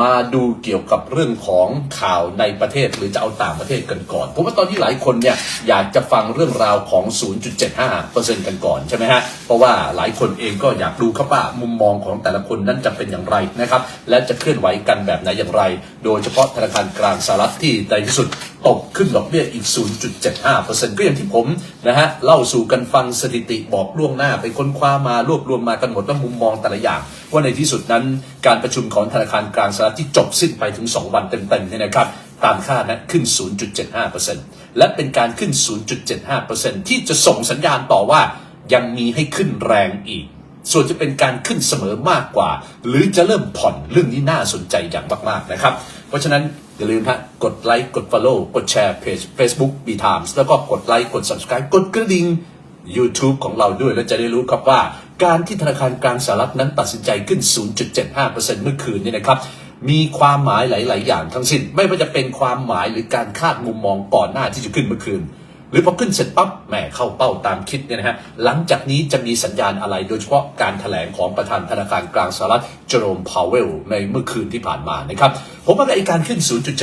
มาดูเกี่ยวกับเรื่องของข่าวในประเทศหรือจะเอาต่างประเทศกันก่อนผมว่าตอนนี้หลายคนเนี่ยอยากจะฟังเรื่องราวของ 0.75%กันก่อนใช่ไหมฮะเพราะว่าหลายคนเองก็อยากดูครับว่ามุมมองของแต่ละคนนั้นจะเป็นอย่างไรนะครับและจะเคลื่อนไหวกันแบบไหนอย่างไร โดยเฉพาะธนาคารกลางสหรัฐที่ในที่สุด ตกขึ้นดอกเบี้ยอีก 0.75%ก็อย่างที่ผมนะฮะเล่าสู่กันฟังสถิติบอกล่วงหน้าไปค้นคว้ามารวบรวมมากันหมดว่ามุมมองแต่ละอย่าง ว่าในที่สุดนั้นการประชุมของธนาคารกลางสหรัฐที่จบสิ้นไปถึง 2 วันเต็มๆเนี่ยนะครับตามคาดนะขึ้น 0.75%และเป็นการขึ้น 0.75%ที่จะส่งสัญญาณต่อว่ายังมีให้ขึ้นแรงอีก ส่วนจะเป็นการขึ้นเสมอมากกว่า หรือจะเริ่มผ่อนเรื่องนี้น่าสนใจอย่างมากๆนะครับ เพราะฉะนั้น อย่าลืมฮะกดไลค์กด Follow กดแชร์เพจ Facebook B Times แล้วก็กดไลค์กด Subscribe กดกระดิ่ง YouTube ของเราด้วยแล้วจะได้รู้ครับว่า การที่ธนาคารกลางสหรัฐนั้นตัดสินใจขึ้น 0.75%เมื่อคืนนี้นะครับมีความหมายหลาย ๆ อย่างทั้งสิ้น ไม่ว่าจะเป็นความหมายหรือการคาดมุมมองก่อนหน้าที่จะขึ้นเมื่อคืน หรือพอขึ้นเสร็จปั๊บแหมเข้าเป้าตามคิดเนี่ยนะฮะหลังจากนี้จะมีสัญญาณอะไร โดยเฉพาะการแถลงของประธานธนาคารกลางสหรัฐเจอโรมพาวเวลในเมื่อคืนที่ผ่านมานะครับผมว่าไอการขึ้น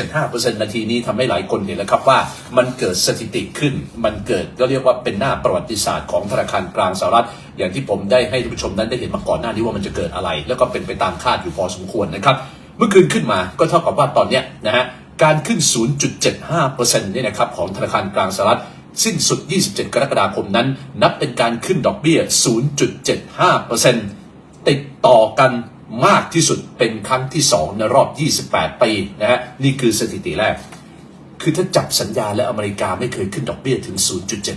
0.75%นาทีนี้ทำให้หลายคนเห็นแล้วครับว่ามันเกิดสถิติขึ้น มันเกิดก็เรียกว่าเป็นหน้าประวัติศาสตร์ของธนาคารกลางสหรัฐ อย่างที่ผมได้ให้ท่านผู้ชมนั้นได้เห็นมาก่อนหน้านี้ว่ามันจะเกิดอะไร แล้วก็เป็นไปตามคาดอยู่พอสมควรนะครับเมื่อคืนขึ้นมาก็เท่ากับว่าตอนเนี้ยนะฮะการขึ้น 0.75%เนี่ยนะครับของธนาคารกลางสหรัฐ สิ้นสุด 27 กรกฎาคมนั้น นับเป็นการขึ้นดอกเบี้ย 0.75%ติดต่อกันมากที่สุดเป็นครั้งที่ 2 ในรอบ 28 ปีนะฮะ นี่คือสถิติแรก คือถ้าจับสัญญาและอเมริกาไม่เคยขึ้นดอกเบี้ยถึง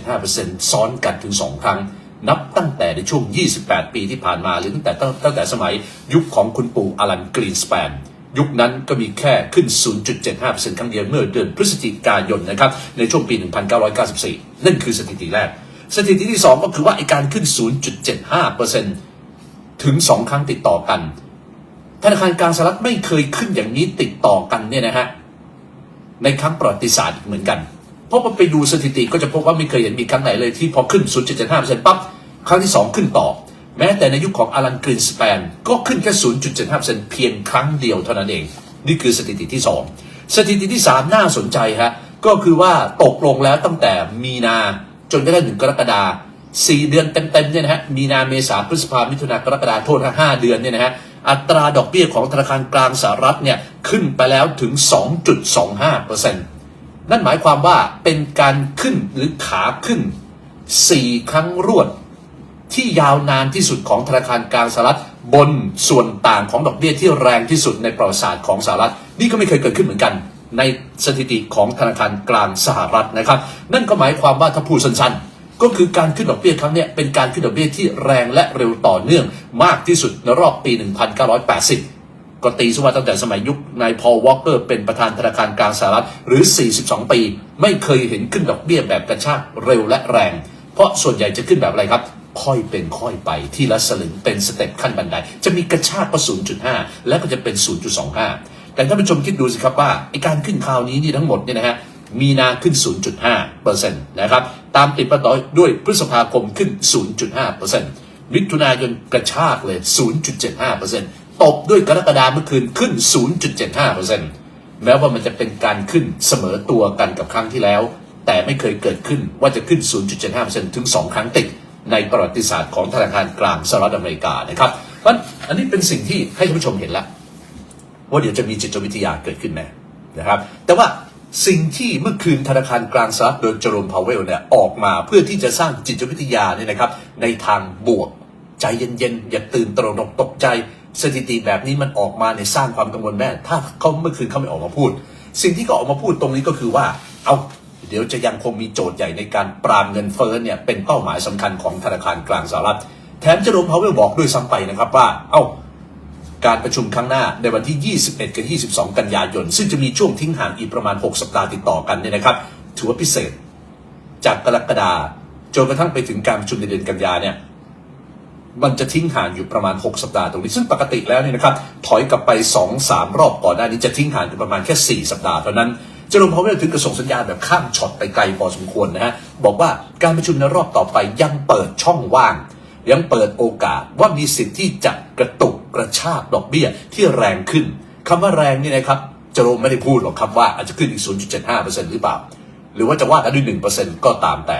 0.75%ซ้อนกันถึง 2 ครั้ง นับตั้งแต่ในช่วง 28 ปีที่ผ่านมา หรือตั้งแต่ตั้งแต่สมัยยุคของคุณปู่อลันกรีนสแปน ยุคนั้นก็มีแค่ขึ้น 0.75%ครั้งเดียวเมื่อเดือนพฤศจิกายนนะครับในช่วงปี 1994 นั่นคือสถิติแรก สถิติที่ 2 ก็คือว่าไอการขึ้น 0.75%ถึง 2 ครั้งติดต่อกันธนาคารกลางสหรัฐไม่เคยขึ้นอย่างนี้ติดต่อกันเนี่ยนะฮะในครั้งประวัติศาสตร์เหมือนกัน เพราะว่าไปดูสถิติก็จะพบว่าไม่เคยเห็นมีครั้งไหนเลยที่พอขึ้น 0.75%ปั๊บครั้งที่ 2 ขึ้นต่อ แม้แต่ในยุคของอลันกรีนสแปนก็ขึ้นแค่ 0.75%เพียงครั้งเดียวเท่านั้นเอง นี่คือสถิติที่ 2 สถิติที่ 3 น่าสนใจฮะก็คือว่าตกลงแล้วตั้งแต่มีนาจนกระทั่งถึงกรกฎาสี่เดือนเต็มๆเนี่ยนะฮะมีนาเมษาพฤษภามิถุนากรกฎาโทษห้าเดือนเนี่ยนะฮะอัตราดอกเบี้ยของธนาคารกลางสหรัฐเนี่ยขึ้นไปแล้วถึง 2.25%นั่นหมายความว่าเป็นการขึ้นหรือขาขึ้น 4 ครั้งรวด ที่ยาวนานที่สุดของธนาคารกลางสหรัฐบนส่วนต่างของดอกเบี้ยที่แรงที่สุดในประวัติศาสตร์ของสหรัฐ นี่ก็ไม่เคยเกิดขึ้นเหมือนกัน ในสถิติของธนาคารกลางสหรัฐนะครับ นั่นก็หมายความว่าถ้าพูดสั้นๆ ก็คือการขึ้นดอกเบี้ยครั้งนี้เป็นการขึ้นดอกเบี้ยที่แรงและเร็วต่อเนื่องมากที่สุดในรอบปี 1980 ก็ตีซะว่าตั้งแต่สมัยยุคนายพอลวอลเกอร์เป็นประธานธนาคารกลางสหรัฐหรือ 42 ปี ไม่เคยเห็นขึ้นดอกเบี้ยแบบกระชากเร็วและแรง เพราะส่วนใหญ่จะขึ้นแบบอะไรครับ ค่อยเป็นค่อยไปที่ละสลึงเป็นสเต็ปขั้นบันได จะมีกระชากก็ 0.5 แล้วก็จะเป็น 0.25 แต่ท่านผู้ชมคิดดูสิครับว่าไอการขึ้นคราวนี้นี่ทั้งหมดเนี่ยนะฮะมีนาขึ้น 0.5%นต์นะครับตามติดมาต่อด้วยพฤษภาคมขึ้น 0.5%มิถุนายนกระชากเลย 0.75%ตบด้วยกรกฎาเมื่อคืนขึ้น 0.75%แม้ว่ามันจะเป็นการขึ้นเสมอตัวกันกับครั้งที่แล้ว แต่ไม่เคยเกิดขึ้นว่าจะขึ้น 0.75%ถึง 2 ครั้งติด ในประวัติศาสตร์ของธนาคารกลางสหรัฐอเมริกานะครับเพราะอันนี้เป็นสิ่งที่ให้ท่านผู้ชมเห็นแล้วว่าเดี๋ยวจะมีจิตวิทยาเกิดขึ้นแน่นะครับ แต่ว่าสิ่งที่เมื่อคืนธนาคารกลางสหรัฐโดยเจอโรมพาวเวลเนี่ยออกมาเพื่อที่จะสร้างจิตวิทยาเนี่ยนะครับ ในทางบวก ใจเย็นๆ อย่าตื่นตระหนกตกใจสถิติแบบนี้มันออกมาในสร้างความกังวลแน่ถ้าเขาเมื่อคืนเขาไม่ออกมาพูด สิ่งที่เขาออกมาพูดตรงนี้ก็คือว่าเอา ดี๋ยวจะยังคงมีโจทย์ใหญ่ในการปราบเงินเฟ้อเนี่ยเป็นเป้าหมายสำคัญของธนาคารกลางสหรัฐ แถมเจอโรมพาวเวลบอกด้วยซ้ำไปนะครับว่า เอ้าการประชุมครั้งหน้าในวันที่ 21 กับ 22 กันยายน ซึ่งจะมีช่วงทิ้งห่างอีกประมาณ 6 สัปดาห์ติดต่อกันเนี่ยนะครับ ถือว่าพิเศษ จากกรกฎาจนกระทั่งไปถึงการประชุมในเดือนกันยาเนี่ยมันจะทิ้งห่างอยู่ประมาณ 6 สัปดาห์ตรงนี้ ซึ่งปกติแล้วเนี่ยนะครับ ถอยกลับไป 2-3 รอบก่อนหน้านี้จะทิ้งห่างอยู่ประมาณแค่ 4 สัปดาห์เท่านั้น จอร์โรมพาวเวลถึงกระส่งสัญญาณแบบข้ามช็อตไปไกลพอสมควรนะฮะบอกว่าการประชุมในรอบต่อไปยังเปิดช่องว่าง ยังเปิดโอกาสว่ามีสิทธิ์ที่จะกระตุกกระชากดอกเบี้ยที่แรงขึ้นคำว่าแรงนี่นะครับเจรมไม่ได้พูดหรอกครับว่าอาจจะขึ้นอีก 0.75%หรือเปล่า หรือว่าจะว่ากันด้วย 1%ก็ตามแต่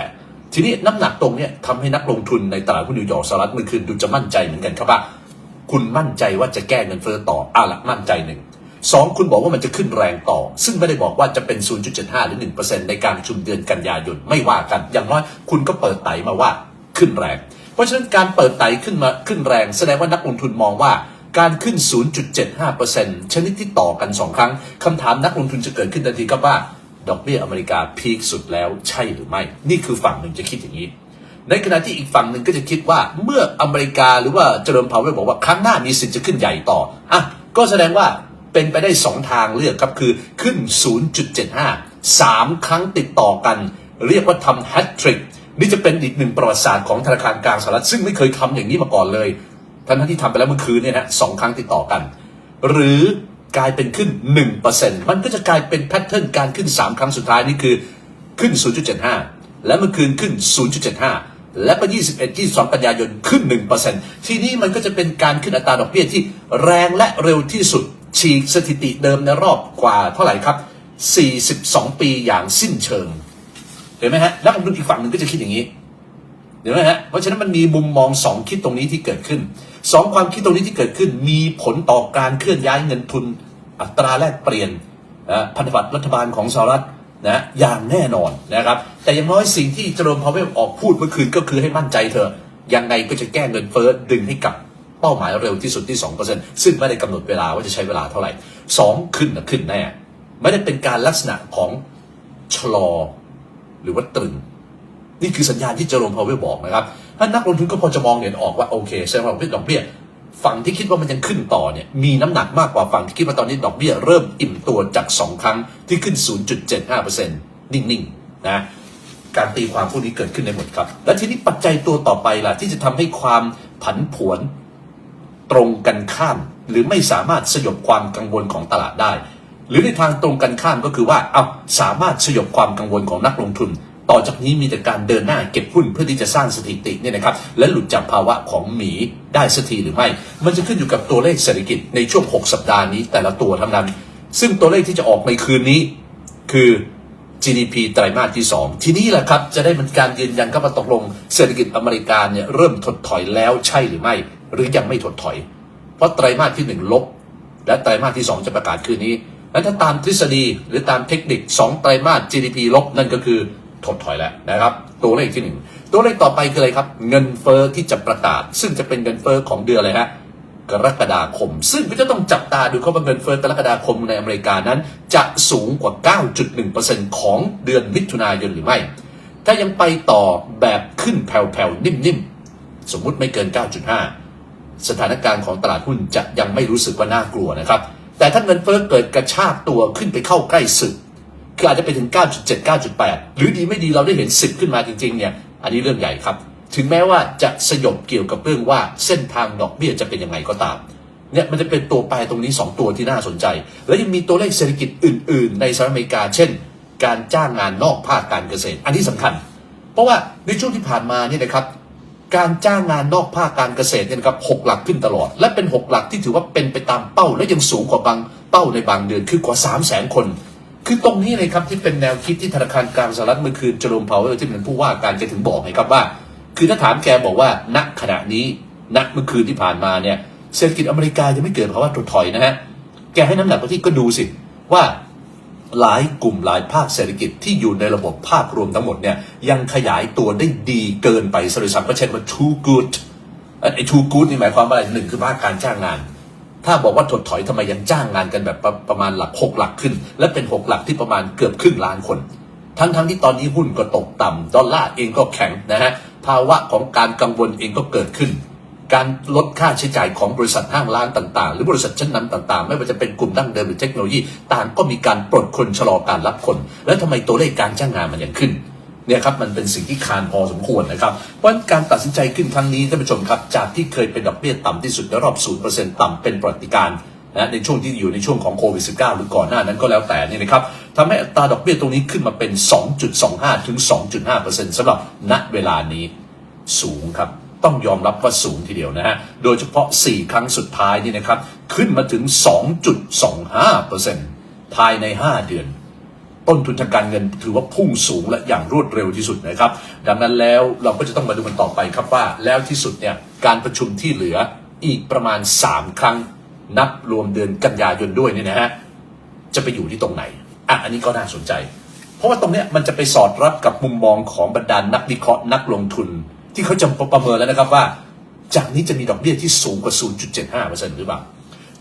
ทีนี้น้ำหนักตรงนี้ทำให้นักลงทุนในตลาดหุ้นนิวยอร์กสหรัฐเมื่อคืนดูจะมั่นใจเหมือนกันครับว่า คุณมั่นใจว่าจะแก้เงินเฟ้อต่ออะละมั่นใจหนึ่ง สองคุณบอกว่ามันจะขึ้นแรงต่อ ซึ่งไม่ได้บอกว่าจะเป็น 0.75 หรือ 1%ในการประชุมเดือนกันยายนไม่ว่ากัน อย่างน้อยคุณก็เปิดไตมาว่าขึ้นแรง เพราะฉะนั้นการเปิดไตขึ้นมาขึ้นแรง แสดงว่านักลงทุนมองว่าการขึ้น 0.75%ชนิดที่ต่อกัน 2 ครั้งคำถามนักลงทุนจะเกิดขึ้นทันทีครับว่าดอกเบี้ยอเมริกาพีคสุดแล้วใช่หรือไม่ นี่คือฝั่งหนึ่งจะคิดอย่างนี้ ในขณะที่อีกฝั่งหนึ่งก็จะคิดว่าเมื่ออเมริกาหรือว่าเจริญพาวเวลบอกว่าครั้งหน้ามีสิทธิ์จะขึ้นใหญ่ต่ออะก็แสดงว่า เป็นไปได้ 2 ทางเลือกครับคือขึ้น 0.75 3 ครั้งติดต่อกัน เรียกว่าทำแฮตทริกนี่จะเป็นอีกหนึ่งประวัติศาสตร์ของธนาคารกลางสหรัฐซึ่งไม่เคยทำอย่างนี้มาก่อนเลยทั้งที่ทำไปแล้วเมื่อคืนเนี่ยนะสองครั้งติดต่อกัน หรือกลายเป็นขึ้น 1%มันก็จะกลายเป็นแพทเทิร์นการขึ้น 3 ครั้งสุดท้ายนี่คือขึ้น 0.75 และเมื่อคืนขึ้น 0.75 และก็21 22 กันยายนขึ้น 1%ทีนี้มันก็จะเป็นการขึ้นอัตราดอกเบี้ยที่แรงและเร็วที่สุด ฉีกสถิติเดิมในรอบกว่าเท่าไหร่ครับ 42 ปีอย่างสิ้นเชิง เห็นไหมฮะนักลงทุนอีกฝั่งหนึ่งก็จะคิดอย่างนี้เห็นไหมฮะ เพราะฉะนั้นมันมีมุมมองสองคิดตรงนี้ที่เกิดขึ้นสองความคิดตรงนี้ที่เกิดขึ้น มีผลต่อการเคลื่อนย้ายเงินทุน อัตราแลกเปลี่ยนนะพันธบัตรรัฐบาลของสหรัฐนะอย่างแน่นอนนะครับ แต่อย่างน้อยสิ่งที่เจอร์มพาวเวลออกพูดเมื่อคืนก็คือให้มั่นใจเธอะยังไงก็จะแก้เงินเฟ้อดึงให้กลับ เป้าหมายเร็วที่สุดที่ 2%ซึ่งไม่ได้กำหนดเวลาว่าจะใช้เวลาเท่าไหร่สองขึ้นนะขึ้นแน่ ไม่ได้เป็นการลักษณะของชะลอหรือว่าตรึง นี่คือสัญญาณที่เจอร์มพาวเวลบอกนะครับถ้านักลงทุนก็พอจะมองเห็นออกว่าโอเคแสดงว่าดอกเบี้ยดอกเบี้ยฝั่งที่คิดว่ามันยังขึ้นต่อเนี่ยมีน้ำหนักมากกว่าฝั่งที่คิดว่าตอนนี้ดอกเบี้ยเริ่มอิ่มตัวจาก 2 ครั้งที่ขึ้น 0.75%นิ่งๆนะการตีความพวกนี้เกิดขึ้นในหมดครับ และทีนี้ปัจจัยตัวต่อไปล่ะที่จะทำให้ความผันผวน ตรงกันข้าม หรือไม่สามารถสยบความกังวลของตลาดได้ หรือในทางตรงกันข้ามก็คือว่าเอาสามารถสยบความกังวลของนักลงทุน ต่อจากนี้มีแต่การเดินหน้าเก็บหุ้นเพื่อที่จะสร้างสถิติเนี่ยนะครับ และหลุดจากภาวะของหมีได้สักทีหรือไม่ มันจะขึ้นอยู่กับตัวเลขเศรษฐกิจในช่วง 6 สัปดาห์นี้แต่ละตัวทั้งนั้น ซึ่งตัวเลขที่จะออกในคืนนี้ คือ GDP ไตรมาสที่ 2 ทีนี้แหละครับ จะได้เป็นการยืนยันครับว่าตกลงเศรษฐกิจอเมริกาเนี่ยเริ่มถดถอยแล้วใช่หรือไม่ หรือยังไม่ถดถอย เพราะไตรมาสที่1ลบ และไตรมาสที่2จะประกาศคืนนี้ และถ้าตามทฤษฎีหรือตามเทคนิค2ไตรมาส GDP ลบนั่นก็คือถดถอยแล้วนะครับ ตัวเลขที่1ตัวเลขต่อไปคืออะไรครับ เงินเฟอ้อที่จะประกาศ ซึ่งจะเป็นเงินเฟอ้อของเดือนอะไรฮะกรกฎาคม ซึ่งก็จะต้องจับตาดูเขาว่าเงินเฟ้อกรกฎาคมในอเมริกานั้น จะสูงกว่า 9.1%ของเดือนมิถุนายนหรือไม่ ถ้ายังไปต่อแบบขึ้นแผ่วๆ นิ่มๆ สมมุติไม่เกิน 9.5 สถานการณ์ของตลาดหุ้นจะยังไม่รู้สึกว่าน่ากลัวนะครับ แต่ถ้าเงินเฟ้อเกิดกระชากตัวขึ้นไปเข้าใกล้สึกคืออาจจะไปถึง 9.7 9.8 หรือดีไม่ดีเราได้เห็น 10 ขึ้นมาจริงๆเนี่ยอันนี้เรื่องใหญ่ครับ ถึงแม้ว่าจะสยบเกี่ยวกับเรื่องว่าเส้นทางดอกเบี้ยจะเป็นยังไงก็ตามเนี่ยมันจะเป็นตัวแปรตรงนี้ 2 ตัวที่น่าสนใจ แล้วยังมีตัวเลขเศรษฐกิจอื่น ๆ ในสหรัฐอเมริกา เช่น การจ้างงานนอกภาคการเกษตร อันนี้สำคัญ เพราะว่าในช่วงที่ผ่านมาเนี่ยนะครับ การจ้างงานนอกภาคการเกษตรเนี่ยครับหกหลักขึ้นตลอด และเป็นหกหลักที่ถือว่าเป็นไปตามเป้า และยังสูงกว่าบางเป้าในบางเดือนคือกว่า 3 0 0แสนคน คือตรงนี้เลยครับที่เป็นแนวคิดที่ธนาคารกลางสหรัฐเมื่อคืนเจอร์มพาวเวลที่เป็นผู้ว่าการแกถึงบอกไงครับว่า คือถ้าถามแกบอกว่าณขณะนี้ณเมื่อคืนที่ผ่านมาเนี่ยเศรษฐกิจอเมริกายังไม่เกิดภาวะถดถอยนะฮะแกให้น้ำหนักไปที่ก็ดูสิว่า หลายกลุ่มหลายภาคเศรษฐกิจที่อยู่ในระบบภาพรวมทั้งหมดเนี่ยยังขยายตัวได้ดีเกินไปสรุปสัมก็เช่นว่า too good ไอ้ too good นี่หมายความว่าอะไรหนึ่งคือภาคการจ้างงาน ถ้าบอกว่าถดถอยทำไมยังจ้างงานกันแบบประประมาณหลักหกหลักขึ้น และเป็นหกหลักที่ประมาณเกือบครึ่งล้านคน ทั้งทั้งที่ตอนนี้หุ้นก็ตกต่ำดอลลาร์เองก็แข็งนะฮะภาวะของการกังวลเองก็เกิดขึ้น การลดค่าใช้จ่ายของบริษัทห้างร้านต่าง ๆ หรือบริษัทชั้นนำต่าง ๆ ไม่ว่าจะเป็นกลุ่มดั้งเดิมหรือเทคโนโลยีต่างก็มีการปลดคนชะลอการรับคน แล้วทำไมตัวเลขการจ้างงานมันยังขึ้นเนี่ยครับมันเป็นสิ่งที่คานพอสมควรนะครับ เพราะการตัดสินใจขึ้นครั้งนี้ท่านผู้ชมครับ จากที่เคยเป็นดอกเบี้ยต่ำที่สุดในรอบ 0%ต่ำเป็นปรติการนะในช่วงที่อยู่ในช่วงของโควิด -19 หรือก่อนหน้านั้นก็แล้วแต่นี่นะครับทำให้อัตราดอกเบี้ยตรงนี้ขึ้นมาเป็น 2.25 ถึง 2.5%สำหรับณเวลานี้สูงครับ ต้องยอมรับว่าสูงทีเดียวนะฮะ โดยเฉพาะ 4 ครั้งสุดท้ายนี่นะครับ ขึ้นมาถึง 2.25%ภายใน 5 เดือน ต้นทุนทางการเงินถือว่าพุ่งสูงและอย่างรวดเร็วที่สุดนะครับ ดังนั้นแล้วเราก็จะต้องมาดูกันต่อไปครับว่า แล้วที่สุดเนี่ยการประชุมที่เหลืออีกประมาณ 3 ครั้งนับรวมเดือนกันยายนด้วยเนี่ยนะฮะจะไปอยู่ที่ตรงไหนอะอันนี้ก็น่าสนใจ เพราะว่าตรงเนี้ยมันจะไปสอดรับกับมุมมองของบรรดานนักวิเคราะห์นักลงทุน ที่เขาจะประเมินแล้วนะครับว่า จากนี้จะมีดอกเบี้ยที่สูงกว่า 0.75%หรือเปล่า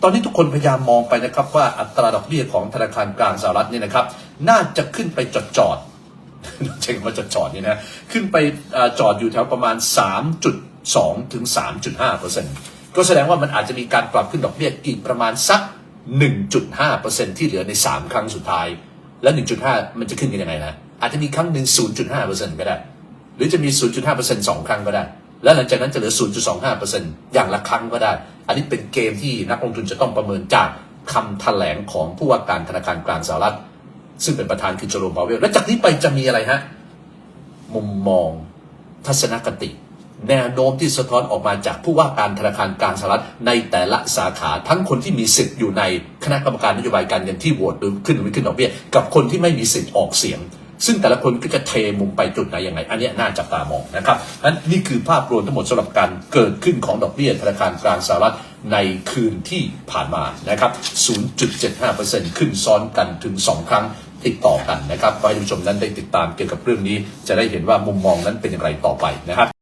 ตอนนี้ทุกคนพยายามมองไปนะครับว่าอัตราดอกเบี้ยของธนาคารกลางสหรัฐนี่นะครับ น่าจะขึ้นไปจอดจอดๆใช้คำว่าจอดจอดนี่นะขึ้นไปจอดอยู่แถวประมาณ 3.2 ถึง 3.5%ก็แสดงว่ามันอาจจะมีการปรับขึ้นดอกเบี้ยอีกประมาณสัก 1.5%ที่เหลือใน 3 ครั้งสุดท้าย และ 1.5 มันจะขึ้นกันยังไงนะอาจจะมีครั้งหนึ่ง0.5%ก็ได้ หรือจะมี 0.5%สองครั้งก็ได้ และหลังจากนั้นจะเหลือ 0.25%อย่างละครั้งก็ได้ อันนี้เป็นเกมที่นักลงทุนจะต้องประเมินจากคำแถลงของผู้ว่าการธนาคารกลางสหรัฐ ซึ่งเป็นประธานคือโจโรมพาวเวลและจากนี้ไปจะมีอะไรฮะ มุมมองทัศนคติ แนวโน้มที่สะท้อนออกมาจากผู้ว่าการธนาคารกลางสหรัฐ ในแต่ละสาขาทั้งคนที่มีสิทธิ์อยู่ในคณะกรรมการนโยบายการเงินที่โหวตหรือขึ้นหรือไม่ขึ้นดอกเบี้ยกับคนที่ไม่มีสิทธิ์ออกเสียง ซึ่งแต่ละคนก็จะเทมุมไปจุดไหนยังไง อันนี้น่าจับตามองนะครับนั้นนี่คือภาพรวมทั้งหมดสำหรับการเกิดขึ้นของดอกเบี้ยธนาคารกลางสหรัฐในคืนที่ผ่านมานะครับ 0.75%ขึ้นซ้อนกันถึง 2 ครั้งติดต่อกันนะครับขอให้ท่านผู้ชมนั้นได้ติดตามเกี่ยวกับเรื่องนี้ จะได้เห็นว่ามุมมองนั้นเป็นอย่างไรต่อไปนะครับ